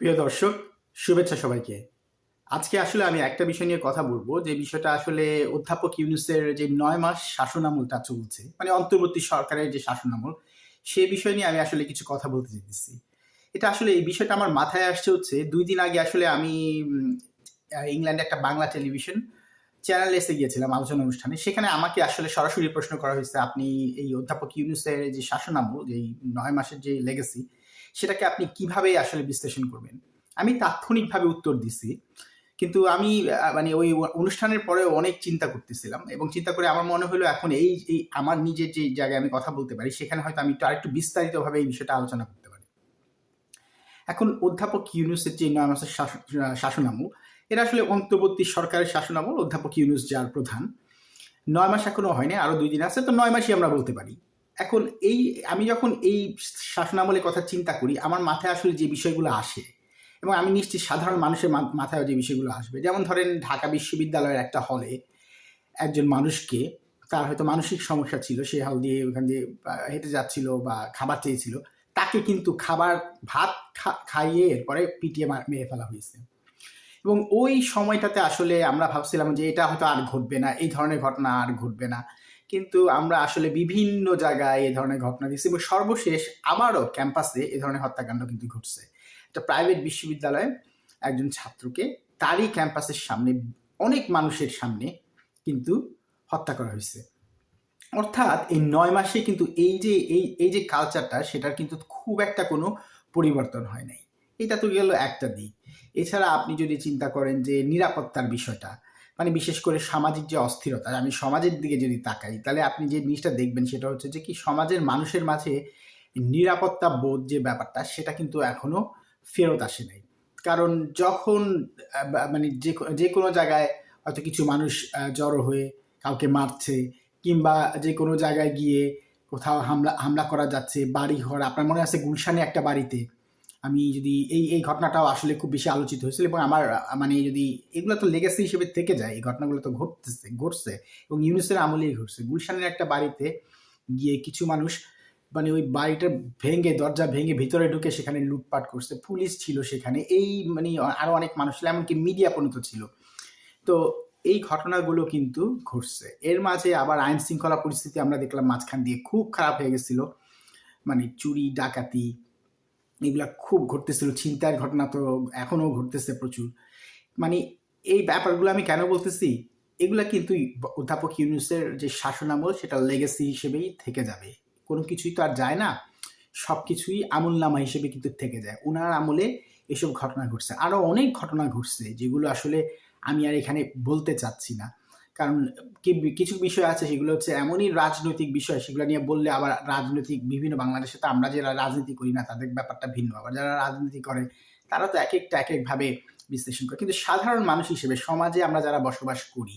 প্রিয় দর্শক, শুভেচ্ছা সবাইকে। আজকে আসলে আমি একটা বিষয় নিয়ে কথা বলব, যে বিষয়টা আসলে অধ্যাপক ইউনুসের যে নয় মাস শাসনামলটা চলছে মানে অন্তর্বর্তী সরকারের যে শাসনামল সেই বিষয় নিয়ে আমি আসলে কিছু কথা বলতে চাইতেছি। এটা আসলে এই বিষয়টা আমার মাথায় আসছে হচ্ছে, দুই দিন আগে আসলে আমি ইংল্যান্ডে একটা বাংলা টেলিভিশন চ্যানেল এসে গিয়েছিলাম আলোচনা অনুষ্ঠানে। সেখানে আমাকে আসলে সরাসরি প্রশ্ন করা হয়েছে, আপনি এই অধ্যাপক ইউনুসের যে শাসনামল, যে নয় মাসের যে লেগেসি সেটাকে আপনি কীভাবে আসলে বিশ্লেষণ করবেন? আমি তাৎক্ষণিকভাবে উত্তর দিছি। কিন্তু আমি মানে ওই অনুষ্ঠানের পরে অনেক চিন্তা করতেছিলাম এবং চিন্তা করে আমার মনে হলো এখন এই এই আমার নিজের যে জায়গায় আমি কথা বলতে পারি, সেখানে হয়তো আমি একটু আরেকটু বিস্তারিতভাবে এই বিষয়টা আলোচনা করতে পারি। এখন অধ্যাপক ইউনুসের যে নয় মাসের শাসন এটা আসলে অন্তর্বর্তী সরকারের শাসনামল, অধ্যাপক ইউনুস যার প্রধান। নয় মাস এখনও হয়নি, আরও দুই দিন আছে, তো নয় মাসই আমরা বলতে পারি। এখন এই, আমি যখন এই শাসনামলের কথা চিন্তা করি, আমার মাথায় আসলে যে বিষয়গুলো আসে এবং আমি নিশ্চিত সাধারণ মানুষের মাথায় যে বিষয়গুলো আসবে, যেমন ধরেন ঢাকা বিশ্ববিদ্যালয়ের একটা হলে একজন মানুষকে, তার হয়তো মানসিক সমস্যা ছিল, সে হল দিয়ে ওখান দিয়ে হেঁটে যাচ্ছিল বা খাবার চেয়েছিল, তাকে কিন্তু খাবার, ভাত খাইয়ে এরপরে পিটিয়ে মেরে ফেলা হয়েছে। এবং ওই সময়টাতে আসলে আমরা ভাবছিলাম যে এটা হয়তো আর ঘটবে না, এই ধরনের ঘটনা আর ঘটবে না। কিন্তু আমরা আসলে বিভিন্ন জায়গায় এই ধরনের ঘটনা দেখছি এবং সর্বশেষ আবারও ক্যাম্পাসে এই ধরনের হত্যাকাণ্ড কিন্তু ঘটছে। একটা প্রাইভেট বিশ্ববিদ্যালয়ে একজন ছাত্রকে তারই ক্যাম্পাসের সামনে, অনেক মানুষের সামনে কিন্তু হত্যা করা হয়েছে। অর্থাৎ এই নয় মাসে কিন্তু এই যে, এই এই যে কালচারটা সেটার কিন্তু খুব একটা কোনো পরিবর্তন হয় নাই। এটা তো গেল একটা দিক। এছাড়া আপনি যদি চিন্তা করেন যে নিরাপত্তার বিষয়টা মানে বিশেষ করে সামাজিক যে অস্থিরতা, আমি সমাজের দিকে যদি তাকাই, তাহলে আপনি যে জিনিসটা দেখবেন সেটা হচ্ছে যে কি সমাজের মানুষের মাঝে নিরাপত্তা বোধ যে ব্যাপারটা, সেটা কিন্তু এখনও ফেরত আসে নাই। কারণ যখন মানে যে যে কোনো জায়গায় হয়তো কিছু মানুষ জড়ো হয়ে কাউকে মারছে কিংবা যে কোনো জায়গায় গিয়ে কোথাও হামলা হামলা করা যাচ্ছে বাড়ি ঘর আপনার মনে আছে গুলশানে একটা বাড়িতে আমি যদি এই এই ঘটনাটাও আসলে খুব বেশি আলোচিত হয়েছিল এবং আমার মানে যদি এগুলো তো লেগেসি হিসেবে থেকে যায়, এই ঘটনাগুলো তো ঘটতেছে, ঘটছে এবং ইউনিসের আমলেই ঘটছে। গুলশানের একটা বাড়িতে গিয়ে কিছু মানুষ মানে ওই বাড়িটা ভেঙে, দরজা ভেঙে ভিতরে ঢুকে সেখানে লুটপাট করছে, পুলিশ ছিল সেখানে, এই মানে আরও অনেক মানুষ ছিল, এমনকি মিডিয়া পর্যন্ত ছিল। তো এই ঘটনাগুলো কিন্তু ঘটছে। এর মাঝে আবার আইন শৃঙ্খলা পরিস্থিতি আমরা দেখলাম মাঝখান দিয়ে খুব খারাপ হয়ে গেছিল। মানে চুরি, ডাকাতি এগুলা খুব ঘটতেছিল, চিন্তার ঘটনা তো এখনও ঘটতেছে প্রচুর। মানে এই ব্যাপারগুলো আমি কেন বলতেছি? এগুলা কিন্তু অধ্যাপক ইউনুসের যে শাসনামল, সেটা লেগেসি হিসেবেই থেকে যাবে। কোনো কিছুই তো আর যায় না। সব কিছুই আমল নামা হিসেবে কিন্তু থেকে যায়। ওনার আমলে এসব ঘটনা ঘটছে। আরও অনেক ঘটনা ঘটছে, যেগুলো আসলে আমি আর এখানে বলতে চাচ্ছি না। কারণ কিছু বিষয় আছে, সেগুলো হচ্ছে এমনই রাজনৈতিক বিষয়, সেগুলো নিয়ে বললে আবার রাজনৈতিক বিভিন্ন বাংলাদেশে তো আমরা যারা রাজনীতি করি না, তাদের ব্যাপারটা ভিন্ন। আবার যারা রাজনীতি করে, তারা তো এক একটা এক একভাবে বিশ্লেষণ করে। কিন্তু সাধারণ মানুষ হিসেবে, সমাজে আমরা যারা বসবাস করি,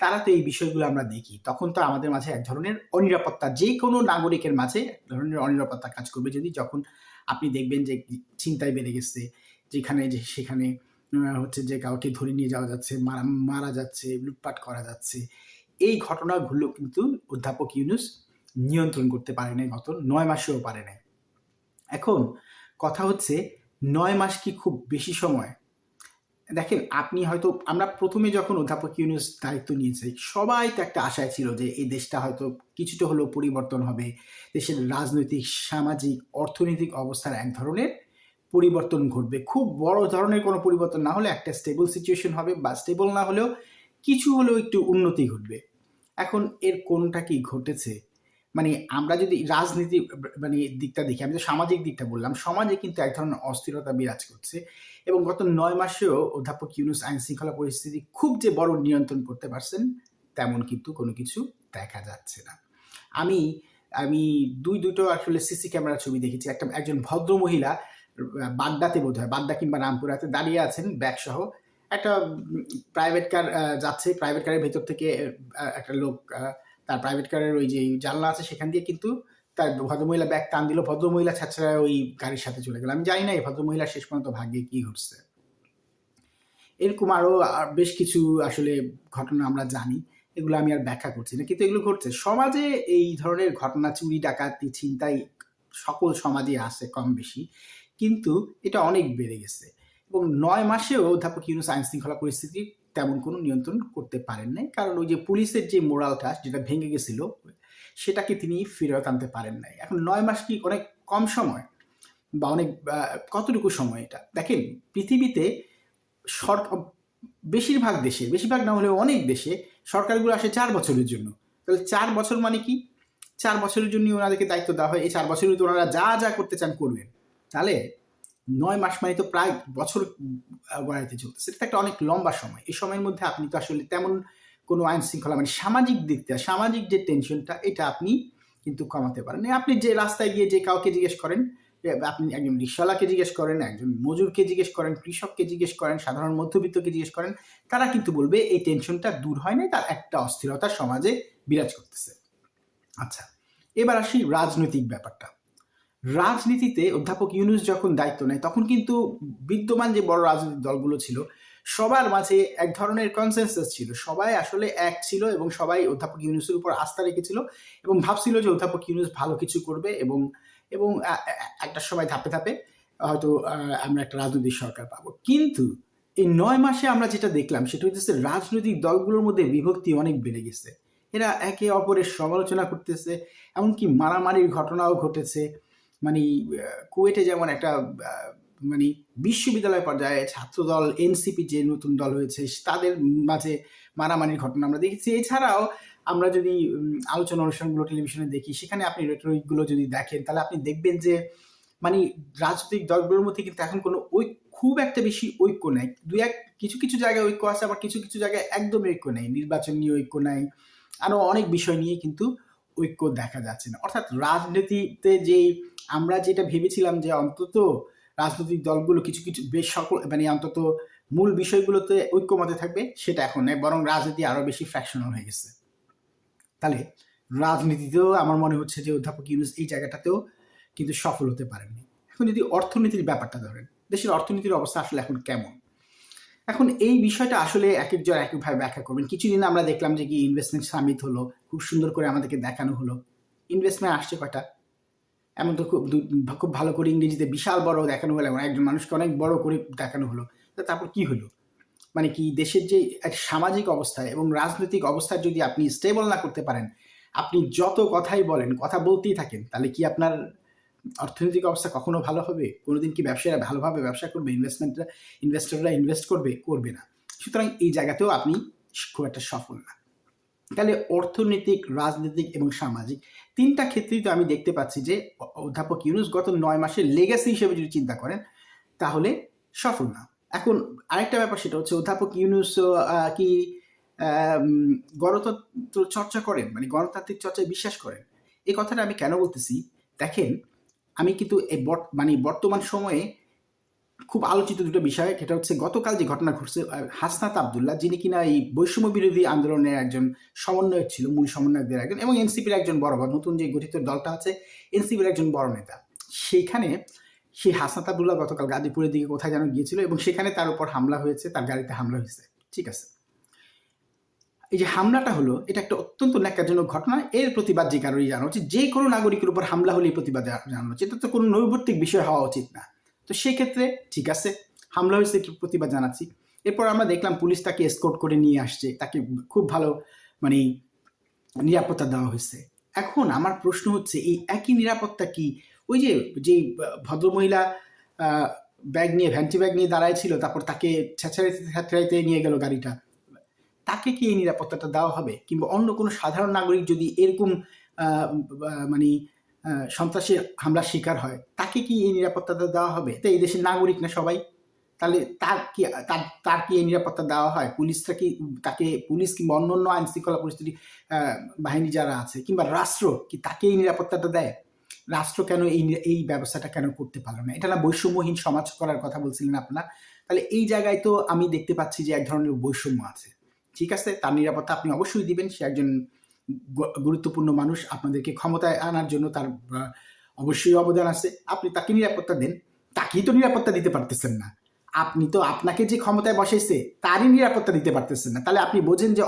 তারা তো এই বিষয়গুলো আমরা দেখি। তখন তো আমাদের মাঝে এক ধরনের অনিরাপত্তা যে কোনো নাগরিকের মাঝে এক ধরনের অনিরাপত্তা কাজ করবে। যদি যখন আপনি দেখবেন যে চিন্তায় বেড়ে গেছে, যেখানে যে, সেখানে হচ্ছে যে কাউকে ধরে নিয়ে যাওয়া যাচ্ছে মারা যাচ্ছে, লুটপাট করা যাচ্ছে। এই ঘটনাগুলো কিন্তু অধ্যাপক ইউনুস নিয়ন্ত্রণ করতে পারে নাই গত নয় মাসেও পারে নাই। এখন কথা হচ্ছে, নয় মাস কি খুব বেশি সময়? দেখেন, আপনি হয়তো, আমরা প্রথমে যখন অধ্যাপক ইউনুস দায়িত্ব নিয়েছে, সবাই তো একটা আশায় ছিল যে এই দেশটা হয়তো কিছুটা হলেও পরিবর্তন হবে। দেশের রাজনৈতিক, সামাজিক, অর্থনৈতিক অবস্থার এক ধরনের পরিবর্তন ঘটবে। খুব বড় ধরনের কোনো পরিবর্তন না হলে একটা স্টেবল সিচুয়েশন হবে বা স্টেবল না হলেও কিছু হলেও একটু উন্নতি ঘটবে। এখন এর কোনটা কি ঘটেছে? মানে আমরা যদি রাজনীতি মানে দিকটা দেখি, আমি তো সামাজিক দিকটা বললাম, সমাজে কিন্তু এক ধরনের অস্থিরতা বিরাজ করছে এবং গত নয় মাসেও অধ্যাপক ইউনুস আইন শৃঙ্খলা পরিস্থিতি খুব যে বড় নিয়ন্ত্রণ করতে পারছেন, তেমন কিন্তু কোনো কিছু দেখা যাচ্ছে না। আমি আমি দুই, দুটো আসলে সিসি ক্যামেরা ছবি দেখেছি। একটা, একজন ভদ্র মহিলা বাড্ডাতে বোধ হয় বাড্ডা কিংবা রামপুরাতে দাঁড়িয়ে আছেন ব্যাগ সহ একটা প্রাইভেট কার যাচ্ছে প্রাইভেট কারের ভেতর থেকে একটা লোক তার প্রাইভেট কারের ওই যে জানলা আছে সেখান দিয়ে কিন্তু তার ভদ্রমহিলা ব্যাগ টান দিল, ভদ্রমহিলা ছাত্রা ওই গাড়ির সাথে চলে গেল। আমি জানি না এই ভদ্রমহিলা শেষ পর্যন্ত ভাগ্যে কি ঘটছে। এরকম আরও বেশ কিছু আসলে ঘটনা আমরা জানি, এগুলো আমি আর ব্যাখ্যা করছি না। কিন্তু এগুলো ঘটছে। সমাজে এই ধরনের ঘটনা, চুরি, ডাকাতি, ছিনতাই সকল সমাজে আছে কম বেশি। কিন্তু এটা অনেক বেড়ে গেছে। এবং নয় মাসেও অধ্যাপক ইউনুস আইন শৃঙ্খলা পরিস্থিতি তেমন কোনো নিয়ন্ত্রণ করতে পারেন নাই। কারণ ওই যে পুলিশের যে মোরালটা যেটা ভেঙে গেছিল, সেটাকে তিনি ফেরত আনতে পারেন নাই। এখন নয় মাস কি অনেক কম সময়? বা অনেক কতটুকু সময় এটা? দেখেন, পৃথিবীতে সরকার বেশিরভাগ দেশে, বেশিরভাগ না হলেও অনেক দেশে সরকারগুলো আসে চার বছরের জন্য। তাহলে চার বছর মানে কি? চার বছরের জন্য ওনাদেরকে দায়িত্ব দেওয়া হয়। এই চার বছরের ওনারা যা যা করতে চান করবেন। তাহলে নয় মাস মানে তো প্রায় বছর গড়াইতে চলতেছে। এটা একটা অনেক লম্বা সময়। এই সময়ের মধ্যে আপনি তো আসলে তেমন কোনো আইন শৃঙ্খলা মানে সামাজিক দিক থেকে সামাজিক যে টেনশনটা এটা আপনি কিন্তু কমাতে পারেন। আপনি যে রাস্তায় গিয়ে যে কাউকে জিজ্ঞেস করেন আপনি একজন রিক্সাওয়ালাকে জিজ্ঞেস করেন, একজন মজুরকে জিজ্ঞেস করেন, কৃষককে জিজ্ঞেস করেন, সাধারণ মধ্যবিত্তকে জিজ্ঞেস করেন, তারা কিন্তু বলবে এই টেনশনটা দূর হয় নাই, তার একটা অস্থিরতা সমাজে বিরাজ করতেছে। আচ্ছা এবার আসি রাজনৈতিক ব্যাপারটা। রাজনীতিতে অধ্যাপক ইউনুস যখন দায়িত্ব নেয়, তখন কিন্তু বিদ্যমান যে বড় রাজনৈতিক দলগুলো ছিল, সবার মাঝে এক ধরনের কনসেনসাস ছিল। সবাই আসলে এক ছিল এবং সবাই অধ্যাপক ইউনুসের উপর আস্থা রেখেছিল এবং ভাবছিল যে অধ্যাপক ইউনুস ভালো কিছু করবে এবং এবং একটা সময় ধাপে ধাপে হয়তো আমরা একটা রাজনৈতিক সরকার পাবো। কিন্তু এই নয় মাসে আমরা যেটা দেখলাম, সেটা হচ্ছে রাজনৈতিক দলগুলোর মধ্যে বিভক্তি অনেক বেড়ে গেছে। এরা একে অপরের সমালোচনা করতেছে, এমনকি মারামারির ঘটনাও ঘটেছে। মানে কুয়েটে যেমন একটা মানে বিশ্ববিদ্যালয় পর্যায়ে ছাত্রদল এনসিপি যে নতুন দল হয়েছে, তাদের মাঝে মারামারির ঘটনা আমরা দেখেছি। এছাড়াও আমরা যদি আলোচনা অনুষ্ঠানগুলো টেলিভিশনে দেখি, সেখানে আপনি রেটরিকগুলো যদি দেখেন, তাহলে আপনি দেখবেন যে মানে রাজনৈতিক দলগুলোর মধ্যে কিন্তু এখন কোনো ওই খুব একটা বেশি ঐক্য নেই। দু এক, কিছু কিছু জায়গায় ঐক্য আছে, আবার কিছু কিছু জায়গায় একদমই ঐক্য নেই। নির্বাচন নিয়ে ঐক্য নাই। আরও অনেক বিষয় নিয়ে কিন্তু ঐক্য দেখা যাচ্ছে না। অর্থাৎ রাজনীতিতে যে আমরা যেটা ভেবেছিলাম যে অন্তত রাজনৈতিক দলগুলো কিছু কিছু বেশ সকল মানে অন্তত মূল বিষয়গুলোতে ঐক্যমতে থাকবে, সেটা এখন নেই বরং রাজনীতি আরও বেশি ফ্র্যাকশনাল হয়ে গেছে। তাহলে রাজনীতিতেও আমার মনে হচ্ছে যে অধ্যাপক ইউনুস এই জায়গাটাতেও কিন্তু সফল হতে পারেননি। এখন যদি অর্থনীতির ব্যাপারটা ধরেন, দেশের অর্থনীতির অবস্থা আসলে এখন কেমন? এখন এই বিষয়টা আসলে এক একজন এক একভাবে ব্যাখ্যা করবেন। কিছুদিন আমরা দেখলাম যে কি ইনভেস্টমেন্ট সামিট হলো, খুব সুন্দর করে আমাদেরকে দেখানো হলো। ইনভেস্টমেন্ট আসছে কটা এমন তো খুব খুব ভালো করে ইংরেজিতে বিশাল বড় দেখানো হলো এবং একজন মানুষকে অনেক বড় করে দেখানো হলো। তারপর কি হলো? মানে কি দেশের যে এক সামাজিক অবস্থা এবং রাজনৈতিক অবস্থা যদি আপনি স্টেবল না করতে পারেন, আপনি যত কথাই বলেন, কথা বলতেই থাকেন, তাহলে কি আপনার অর্থনৈতিক অবস্থা কখনো ভালো হবে? কোনোদিন কি ব্যবসায়ীরা ভালোভাবে ব্যবসা করবে? ইনভেস্টমেন্টরা ইনভেস্টররা ইনভেস্ট করবে করবে না। সুতরাং এই জায়গাতেও আপনি খুব একটা সফল না। তাহলে অর্থনৈতিক, রাজনৈতিক এবং সামাজিক তিনটা ক্ষেত্রেই তো আমি দেখতে পাচ্ছি যে অধ্যাপক ইউনুস গত নয় মাসের লেগাসি হিসেবে যদি চিন্তা করেন, তাহলে সফল না। এখন আরেকটা ব্যাপার সেটা হচ্ছে অধ্যাপক ইউনুস কি গণতন্ত্র চর্চা করেন মানে গণতান্ত্রিক চর্চায় বিশ্বাস করেন। এই কথাটা আমি কেন বলতেছি? দেখেন, আমি কিন্তু মানে বর্তমান সময়ে খুব আলোচিত দুটো বিষয়, সেটা হচ্ছে গতকাল যে ঘটনা ঘটছে হাসনাত আবদুল্লাহ, যিনি কিনা এই বৈষম্য বিরোধী আন্দোলনের একজন সমন্বয়ক ছিল, মূল সমন্বয়কদের একজন এবং এনসিপির একজন বড় বড় নতুন যে গঠিত দলটা আছে, এনসিপির একজন বড় নেতা। সেইখানে সেই হাসনাত আবদুল্লাহ গতকাল গাজীপুরের দিকে কোথায় যেন গিয়েছিল এবং সেখানে তার উপর হামলা হয়েছে, তার গাড়িতে হামলা হয়েছে। ঠিক আছে। এই যে হামলাটা হলো, এটা একটা অত্যন্ত ন্যাক্কারজনক ঘটনা। এর প্রতিবাদ যে কারোরই জানা উচিত, যে কোনো নাগরিকের উপর হামলা হলে প্রতিবাদ জানানো উচিত। এটা তো কোনো নৈবর্তিক বিষয় হওয়া উচিত না। তো সেক্ষেত্রে, ঠিক আছে, হামলা হয়েছে একটু প্রতিবাদ জানাচ্ছি। এরপর আমরা দেখলাম পুলিশ তাকে এসকোর্ট করে নিয়ে আসছে, তাকে খুব ভালো মানে নিরাপত্তা দেওয়া হয়েছে। এখন আমার প্রশ্ন হচ্ছে, এই একই নিরাপত্তা কি? ওই যে যেই ভদ্রমহিলা ব্যাগ নিয়ে ভ্যান্টি ব্যাগ নিয়ে দাঁড়ায় ছিল, তারপর তাকে ছেঁচড়াইতে ছেঁচড়াইতে নিয়ে গেল গাড়িটা। তাকে কি এই নিরাপত্তাটা দেওয়া হবে? কিংবা অন্য কোনো সাধারণ নাগরিক যদি এরকম মানে আহ, সন্ত্রাসের হামলার শিকার হয় তাকে কি এই নিরাপত্তাটা দেওয়া হবে? তো এই দেশের নাগরিক না সবাই? তাহলে তার কি তার তার কি এই নিরাপত্তা দেওয়া হয়? পুলিশটা কি তাকে পুলিশ কিংবা অন্য আইন শৃঙ্খলা পরিস্থিতি বাহিনী যারা আছে কিংবা রাষ্ট্র কি তাকে এই নিরাপত্তাটা দেয়? রাষ্ট্র কেন এই এই ব্যবস্থাটা কেন করতে পারল না? এটা না বৈষম্যহীন সমাজ করার কথা বলছিলেন আপনারা। তাহলে এই জায়গায় তো আমি দেখতে পাচ্ছি যে এক ধরনের বৈষম্য আছে। ঠিক আছে? তার নিরাপত্তা আপনি অবশ্যই দিবেন সে একজন গুরুত্বপূর্ণ মানুষ আপনাদেরকে ক্ষমতায় আনার জন্য তার অবশ্যই অবদান আছে। আপনি তাকে নিরাপত্তা দেন। তাকেই তো নিরাপত্তা দিতে পারতেছেন না। আপনি তো আপনাকে যে ক্ষমতায় বসাইছে, তারই নিরাপত্তা দিতে পারতেছেন না। তাহলে আপনি বোঝেন যে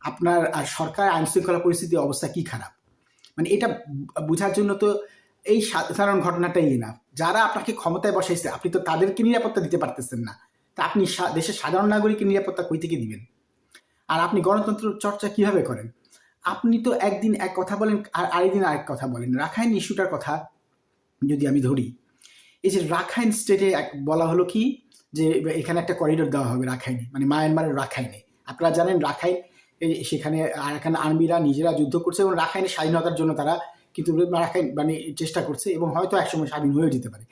আপনার সরকার আইন শৃঙ্খলা পরিস্থিতির অবস্থা কি খারাপ? মানে এটা বোঝার জন্য তো এই সাধারণ ঘটনাটাই না। যারা আপনাকে ক্ষমতায় বসাইছে, আপনি তো তাদেরকে নিরাপত্তা দিতে পারতেছেন না। তা আপনি দেশের সাধারণ নাগরিকের নিরাপত্তা কই থেকে দিবেন? আর আপনি গণতন্ত্র চর্চা কীভাবে করেন? আপনি তো একদিন এক কথা বলেন, আর আরেকদিন আরেক কথা বলেন। রাখাইন ইস্যুটার কথা যদি আমি ধরি, এই যে রাখাইন স্টেটে এক- বলা হলো কি, যে এখানে একটা করিডোর দেওয়া হবে রাখাইনে মানে মায়ানমারের রাখাইনে। আপনারা জানেন রাখাইন সেখানে আরাকান আর্মিরা নিজেরা যুদ্ধ করছে এবং রাখাইনের স্বাধীনতার জন্য তারা কিন্তু রাখাইন মানে চেষ্টা করছে এবং হয়তো একসময় স্বাধীন হয়েও যেতে পারে।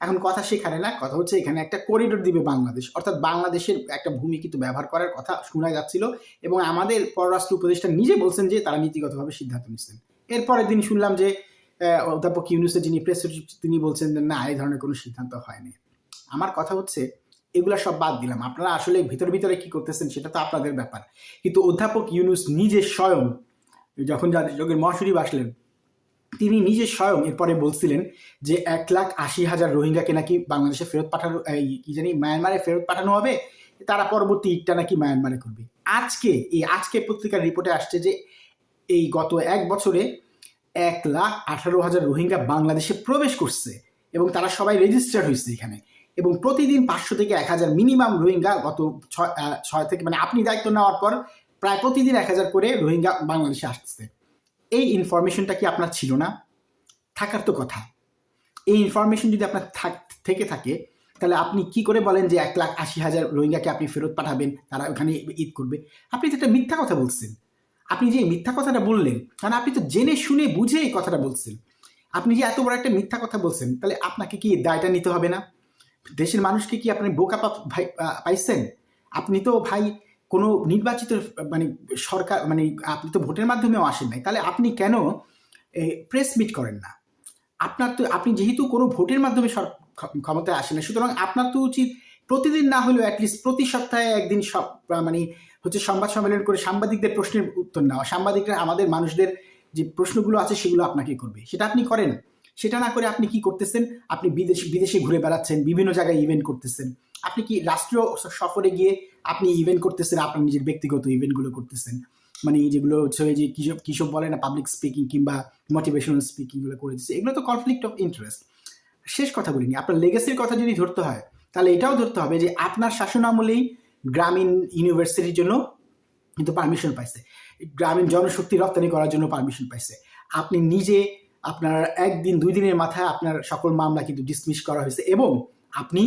এখন কথা সেখানে না, কথা হচ্ছে এখানে একটা করিডোর দিবে বাংলাদেশ। অর্থাৎ বাংলাদেশের একটা ভূমি কিন্তু ব্যবহার করার কথা শোনা যাচ্ছিল এবং আমাদের পররাষ্ট্র উপদেষ্টা নিজে বলছেন যে তারা নীতিগতভাবে সিদ্ধান্ত নিচ্ছেন। এরপরের দিন শুনলাম যে অধ্যাপক ইউনুসের যিনি প্রেস তিনি বলছেন যে, না, এই ধরনের কোনো সিদ্ধান্ত হয়নি। আমার কথা হচ্ছে, এগুলা সব বাদ দিলাম। আপনারা আসলে ভিতরে ভিতরে কি করতেছেন সেটা তো আপনাদের ব্যাপার। কিন্তু অধ্যাপক ইউনুস নিজে স্বয়ং যখন জাতিসংঘের মহাসচিব আসলেন তিনি নিজে স্বয়ং এরপরে বলছিলেন যে এক লাখ আশি হাজার রোহিঙ্গাকে নাকি বাংলাদেশে ফেরত পাঠানো কি জানি মায়ানমারে ফেরত পাঠানো হবে, তারা পরবর্তী ঈদটা নাকি মায়ানমারে করবে। আজকে, এই আজকে পত্রিকার রিপোর্টে আসছে যে এই গত এক বছরে এক লাখ আঠারো হাজার রোহিঙ্গা বাংলাদেশে প্রবেশ করছে এবং তারা সবাই রেজিস্টার হয়েছে এখানে। এবং প্রতিদিন পাঁচশো থেকে এক হাজার মিনিমাম রোহিঙ্গা গত ছয় ছয় থেকে মানে আপনি দায়িত্ব নেওয়ার পর প্রায় প্রতিদিন এক হাজার করে রোহিঙ্গা বাংলাদেশে আসছে। এই ইনফরমেশনটা কি আপনার ছিল না? থাকার তো কথা। এই ইনফরমেশন যদি আপনার থাক- থেকে তাহলে আপনি কি করে বলেন যে এক লাখ আশি হাজার রোহিঙ্গাকে আপনি ফেরত পাঠাবেন, তারা ওখানে ঈদ করবে? আপনি তো একটা মিথ্যা কথা বলছেন। আপনি যে মিথ্যা কথাটা বললেন কারণ আপনি তো জেনে শুনে বুঝে এই কথাটা বলছেন। আপনি যে এত বড় একটা মিথ্যা কথা বলছেন, তাহলে আপনাকে কি দায়টা নিতে হবে না? দেশের মানুষকে কি আপনি বোকা পাইছেন? আপনি তো ভাই কোনো নির্বাচিত মানে সরকার মানে আপনি তো ভোটের মাধ্যমেও আসেন নাই, তাহলে আপনি কেন প্রেস মিট করেন না? আপনার তো, আপনি যেহেতু কোনো ভোটের মাধ্যমে ক্ষমতায় আসেন না, সুতরাং আপনার তো উচিত প্রতিদিন না হলেও অ্যাটলিস্ট প্রতি সপ্তাহে একদিন সব মানে হচ্ছে সংবাদ সম্মেলন করে সাংবাদিকদের প্রশ্নের উত্তর নেওয়া, সাংবাদিকরা আমাদের মানুষদের যে প্রশ্নগুলো আছে সেগুলো আপনাকে করবে। সেটা আপনি করেন। সেটা না করে আপনি কি করতেছেন? আপনি বিদেশ, বিদেশে ঘুরে বেড়াচ্ছেন, বিভিন্ন জায়গায় ইভেন্ট করতেছেন। আপনি কি রাষ্ট্রীয় সফরে গিয়ে আপনি ইভেন্ট করতেছেন, আপনার নিজের ব্যক্তিগত ইভেন্টগুলো করতেছেন। মানে যেগুলো হচ্ছে যে কিসব কিসব বলে না পাবলিক স্পিকিং কিংবা মোটিভেশনাল স্পিকিংগুলো করে দিচ্ছে, এগুলো তো কনফ্লিক্ট অফ ইন্টারেস্ট শেষ কথা বলিনি, আপনার লেগাসির কথা যদি ধরতে হয়, তাহলে এটাও ধরতে হবে যে আপনার শাসন আমলেই গ্রামীণ ইউনিভার্সিটির জন্য কিন্তু পারমিশন পাইছে। গ্রামীণ জনশক্তি রপ্তানি করার জন্য পারমিশন পাইছে। আপনি নিজে আপনার একদিন, দুই দিনের মাথায় আপনার সকল মামলা কিন্তু ডিসমিস করা হয়েছে এবং আপনি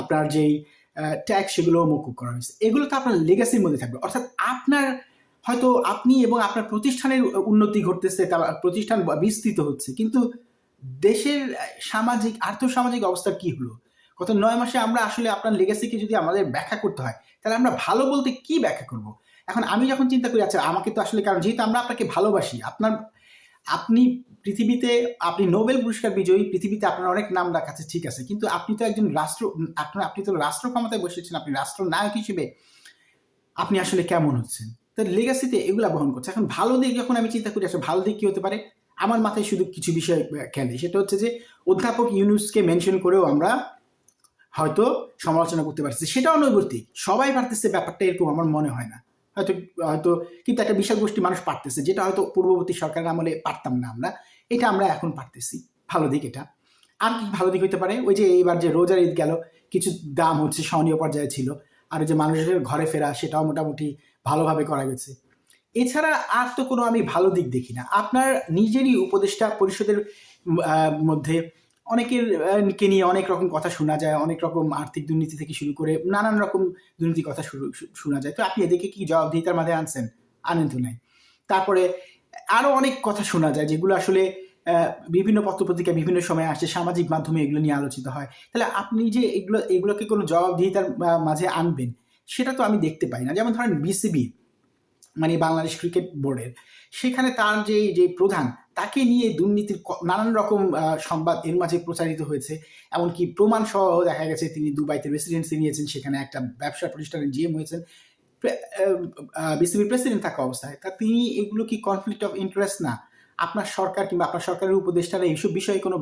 আপনার যেই ট্যাক্স সেগুলো মকুব করা হয়েছে। এগুলো তো আপনার লেগাসির মধ্যে থাকবে। অর্থাৎ আপনার হয়তো আপনি এবং আপনার প্রতিষ্ঠানের উন্নতি ঘটতেছে, তার প্রতিষ্ঠান বিস্তৃত হচ্ছে, কিন্তু দেশের সামাজিক, আর্থসামাজিক অবস্থা কি হলো? গত নয় মাসে আমরা আসলে আপনার লেগাসিকে যদি আমাদের ব্যাখ্যা করতে হয়, তাহলে আমরা ভালো বলতে কি ব্যাখ্যা করব? এখন আমি যখন চিন্তা করি আচ্ছা আমাকে তো আসলে, কারণ যেহেতু আমরা আপনাকে ভালোবাসি, আপনার আপনি পৃথিবীতে, আপনি নোবেল পুরস্কার বিজয়ী, পৃথিবীতে আপনার অনেক নাম রাখাচ্ছে ঠিক আছে। কিন্তু আপনি তো একজন রাষ্ট্র আপনার আপনি তো রাষ্ট্র ক্ষমতায় বসেছেন, আপনি রাষ্ট্র নায়ক হিসেবে আপনি আসলে কেমন হচ্ছেন? তো লেগাসিতে এগুলা বহন করছে। এখন ভালো দিক যখন আমি চিন্তা করি, আসলে ভালো দিক কি হতে পারে? আমার মাথায় শুধু কিছু বিষয় খেলে সেটা হচ্ছে যে, অধ্যাপক ইউনুসকে মেনশন করেও আমরা হয়তো সমালোচনা করতে পারছি। সেটাও নৈবর্তিক। সবাই পারতেছে ব্যাপারটা এরকম, আমার মনে হয় না। হয়তো হয়তো কিন্তু একটা বিশাল গোষ্ঠী মানুষ পারতেছে, যেটা হয়তো পূর্ববর্তী সরকারের আমলে পারতাম না আমরা, এটা আমরা এখন পারতেছি, ভালো দিক এটা। আর কি ভালো দিক হতে পারে? ওই যে এইবার যে রোজার ঈদ গেল, কিছু দাম হচ্ছে সহনীয় পর্যায়ে ছিল, আর যে মানুষের ঘরে ফেরা সেটাও মোটামুটি ভালোভাবে করা গেছে। এছাড়া আর তো কোনো আমি ভালো দিক দেখি না। আপনার নিজেরই উপদেষ্টা পরিষদের মধ্যে অনেকের কে নিয়ে অনেক রকম কথা শোনা যায়, অনেক রকম আর্থিক দুর্নীতি থেকে শুরু করে নানান রকম দুর্নীতির কথা শোনা যায়। তো আপনি এদিকে কি জবাবদিহিতার মাঝে আনছেন? আনেন তো নাই। তারপরে আরও অনেক কথা শোনা যায় যেগুলো আসলে বিভিন্ন পত্রপত্রিকা বিভিন্ন সময় আসে, সামাজিক মাধ্যমে এগুলো নিয়ে আলোচিত হয়। তাহলে আপনি যে এগুলো, এগুলোকে কোনো জবাবদিহিতার মাঝে আনবেন, সেটা তো আমি দেখতে পাই না। যেমন ধরেন বিসিবি মানে বাংলাদেশ ক্রিকেট বোর্ডের, সেখানে তার যে যে প্রধান, তাকে নিয়ে দুর্নীতির নানান রকম সংবাদ এর মাঝে প্রচারিত হয়েছে। এমনকি প্রমাণ সহ দেখা গেছে তিনি দুবাইতে রেসিডেন্সি নিয়েছেন, সেখানে একটা ব্যবসা প্রতিষ্ঠানের জিএম হয়েছেন। বিসিবির প্রেসিডেন্ট থাকা অবস্থায়। তা তিনি এগুলো কি কনফ্লিক্ট অফ ইন্টারেস্ট না? আপনার সরকার কিংবা আপনার সরকারের উপদেষ্টারা এইসব বিষয়ে কোনো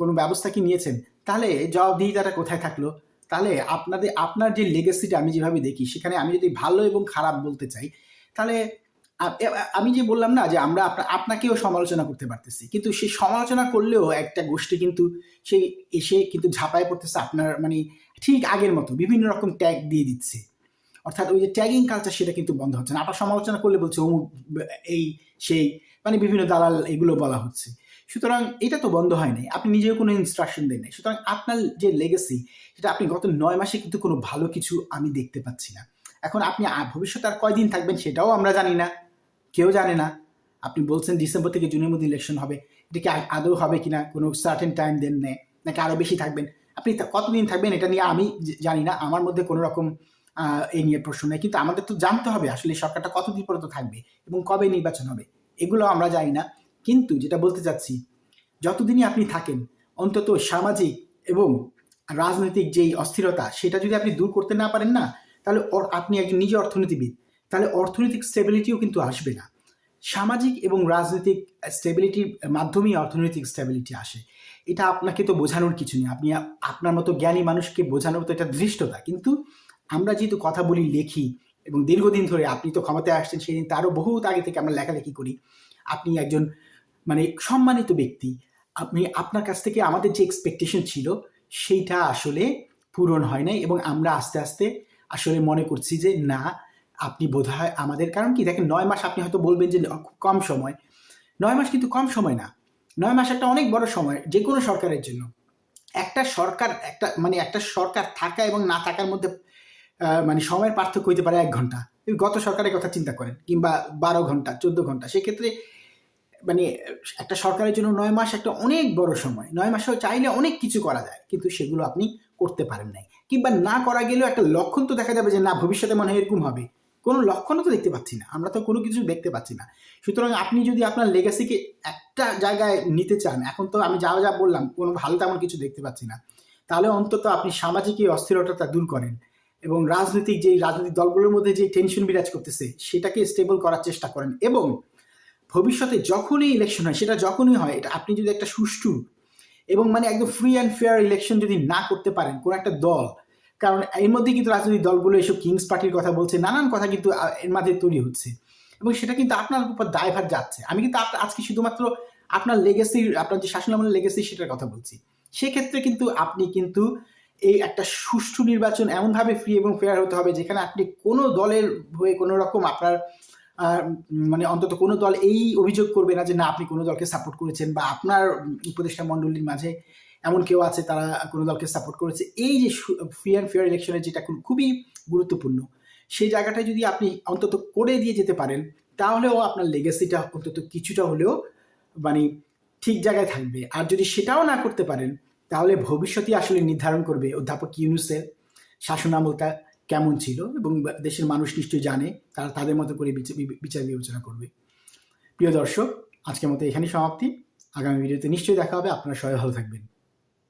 কোনো ব্যবস্থা কি নিয়েছেন? তাহলে জবাবদিহিতাটা কোথায় থাকল? তাহলে আপনাদের, আপনার যে লেগেসিটা আমি যেভাবে দেখি, সেখানে আমি যদি ভালো এবং খারাপ বলতে চাই, তাহলে আমি যে বললাম না যে আমরা আপনা- আপনাকেও সমালোচনা করতে পারতেছি, কিন্তু সেই সমালোচনা করলেও একটা গোষ্ঠী কিন্তু সেই এসে কিন্তু ঝাঁপায় পড়তেছে আপনার মানে ঠিক আগের মতো, বিভিন্ন রকম ট্যাগ দিয়ে দিচ্ছে। অর্থাৎ ওই যে ট্যাগিং কালচার সেটা কিন্তু বন্ধ হচ্ছে না। আপনার সমালোচনা করলে বলছে অমুক, এই, সেই মানে বিভিন্ন দালাল এগুলো বলা হচ্ছে। সুতরাং এটা তো বন্ধ হয় নাই। আপনি নিজেও কোনো ইনস্ট্রাকশন দেন নাই। সুতরাং আপনার যে লেগেসি সেটা আপনি গত নয় মাসে কিন্তু কোনো ভালো কিছু আমি দেখতে পাচ্ছি না। এখন আপনি ভবিষ্যতে আর কয়দিন থাকবেন সেটাও আমরা জানি না। কেউ জানে না। আপনি বলছেন ডিসেম্বর থেকে জুনের মধ্যে ইলেকশন হবে। এটা কি আদৌ হবে কিনা? কোনো সার্টেন টাইম দেন নেয় নাকি আরও বেশি থাকবেন? আপনি কতদিন থাকবেন এটা নিয়ে আমি জানি না। আমার মধ্যে কোনো রকম এই নিয়ে প্রশ্ন নেই। কিন্তু আমাদের তো জানতে হবে আসলে সরকারটা কতদিন পর্যন্ত থাকবে এবং কবে নির্বাচন হবে। এগুলো আমরা জানি না। কিন্তু যেটা বলতে চাচ্ছি, যতদিনই আপনি থাকেন, অন্তত সামাজিক এবং রাজনৈতিক যেই অস্থিরতা, সেটা যদি আপনি দূর করতে না পারেন না, তাহলে আপনি একজন নিজে অর্থনীতিবিদ, তাহলে অর্থনৈতিক স্টেবিলিটিও কিন্তু আসবে না। সামাজিক এবং রাজনৈতিক স্টেবিলিটির মাধ্যমেই অর্থনৈতিক স্টেবিলিটি আসে। এটা আপনাকে তো বোঝানোর কিছু নেই। আপনি আপনার মতো জ্ঞানী মানুষকে বোঝানোর তো এটা দৃষ্টতা কিন্তু আমরা যেহেতু কথা বলি, লেখি এবং দীর্ঘদিন ধরে আপনি তো ক্ষমতায় আসছেন, সেদিন তারও বহুত আগে থেকে আমরা লেখালেখি করি। আপনি একজন মানে সম্মানিত ব্যক্তি, আপনি আপনার কাছ থেকে আমাদের যে এক্সপেকটেশন ছিল, সেইটা আসলে পূরণ হয় নাই এবং আমরা আস্তে আস্তে আসলে মনে করছি যে, না, আপনি বোধ হয় আমাদের, কারণ কি দেখেন, নয় মাস আপনি হয়তো বলবেন যে, খুব কম সময়। নয় মাস কিন্তু কম সময় না। নয় মাস একটা অনেক বড় সময়, যে কোনো সরকারের জন্য। একটা সরকার, একটা মানে একটা সরকার থাকা এবং না থাকার মধ্যে মানে সময়ের পার্থক্য হইতে পারে এক ঘণ্টা। গত সরকারের কথা চিন্তা করেন, কিংবা বারো ঘণ্টা, চোদ্দ ঘণ্টা। সেক্ষেত্রে মানে একটা সরকারের জন্য নয় মাস একটা অনেক বড় সময়। নয় মাসেও চাইলে অনেক কিছু করা যায়, কিন্তু সেগুলো আপনি করতে পারেন নাই। কিংবা না করা গেলেও একটা লক্ষণ তো দেখা যাবে যে, না, ভবিষ্যতে মনে হয় এরকম হবে। কোনো লক্ষণও তো দেখতে পাচ্ছি না। আমরা তো কোনো কিছু দেখতে পাচ্ছি না। সুতরাং আপনি যদি আপনার লেগাসিকে একটা জায়গায় নিতে চান, এখন তো আমি যা যা বললাম, কোনো ভালো তেমন কিছু দেখতে পাচ্ছি না। তাহলে অন্তত আপনি সামাজিক এই অস্থিরতা দূর করেন এবং রাজনৈতিক যেই রাজনৈতিক দলগুলোর মধ্যে যে টেনশন বিরাজ করতেছে, সেটাকে স্টেবল করার চেষ্টা করেন এবং ভবিষ্যতে যখনই ইলেকশন হয়, সেটা যখনই হয়, এটা আপনি যদি একটা সুষ্ঠু এবং মানে একদম ফ্রি অ্যান্ড ফেয়ার ইলেকশন যদি না করতে পারেন, কোনো একটা দল, কারণ এর মধ্যে কিন্তু রাজনৈতিক দলগুলো এসব কিংস পার্টির কথা বলছে, নানান কথা কিন্তু এর মাঝে তৈরি হচ্ছে এবং সেটা কিন্তু আপনার উপর দায়ভার যাচ্ছে। আমি কিন্তু আজকে শুধুমাত্র আপনার লেগেসির আপনার যে শাসনামলের লেগেসি সেটার কথা বলছি। সেক্ষেত্রে কিন্তু আপনি কিন্তু এই একটা সুষ্ঠু নির্বাচন এমনভাবে ফ্রি এবং ফেয়ার হতে হবে, যেখানে আপনি কোনো দলের হয়ে কোনো রকম আপনার মানে অন্তত কোনো দল এই অভিযোগ করবে না যে না, আপনি কোনো দলকে সাপোর্ট করেছেন বা আপনার উপদেষ্টা মণ্ডলীর মাঝে এমন কেউ আছে তারা কোনো দলকে সাপোর্ট করেছে। এই যে ফ্রি অ্যান্ড ফেয়ার ইলেকশনের যেটা খুব- খুবই গুরুত্বপূর্ণ, সেই জায়গাটায় যদি আপনি অন্তত করে দিয়ে যেতে পারেন, তাহলেও আপনার লেগেসিটা অন্তত কিছুটা হলেও মানে ঠিক জায়গায় থাকবে। আর যদি সেটাও না করতে পারেন, তাহলে ভবিষ্যতে আসলে নির্ধারণ করবে অধ্যাপক ইউনুসের শাসনামলটা। কেমন ছিল এবং দেশের মানুষ নিশ্চয়ই জানে, তারা তাদের মতো করে বিচার বিবেচনা করবে। প্রিয় দর্শক, আজকের মতো এখানেই সমাপ্তি। আগামী ভিডিওতে নিশ্চয়ই দেখা হবে। আপনারা সবাই ভালো থাকবেন।